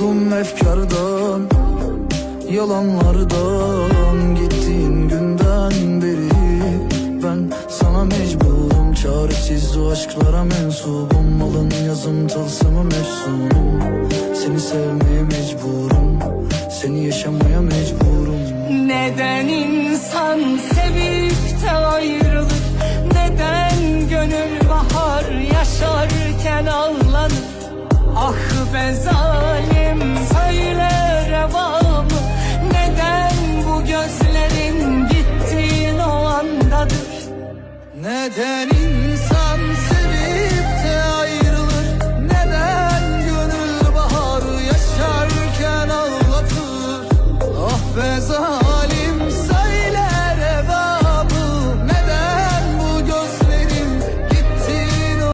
Yoruldum efkardan Yalanlardan. Gittiğin günden beri Ben sana mecburum. Çaresiz o aşklara mensubum. Alın yazım tılsımı mefsunum. Seni sevmeye mecburum. Seni yaşamaya mecburum. Neden insan sevip de ayrılır? Neden gönül bahar yaşarken ağlanır? Ah be zalim Nedenin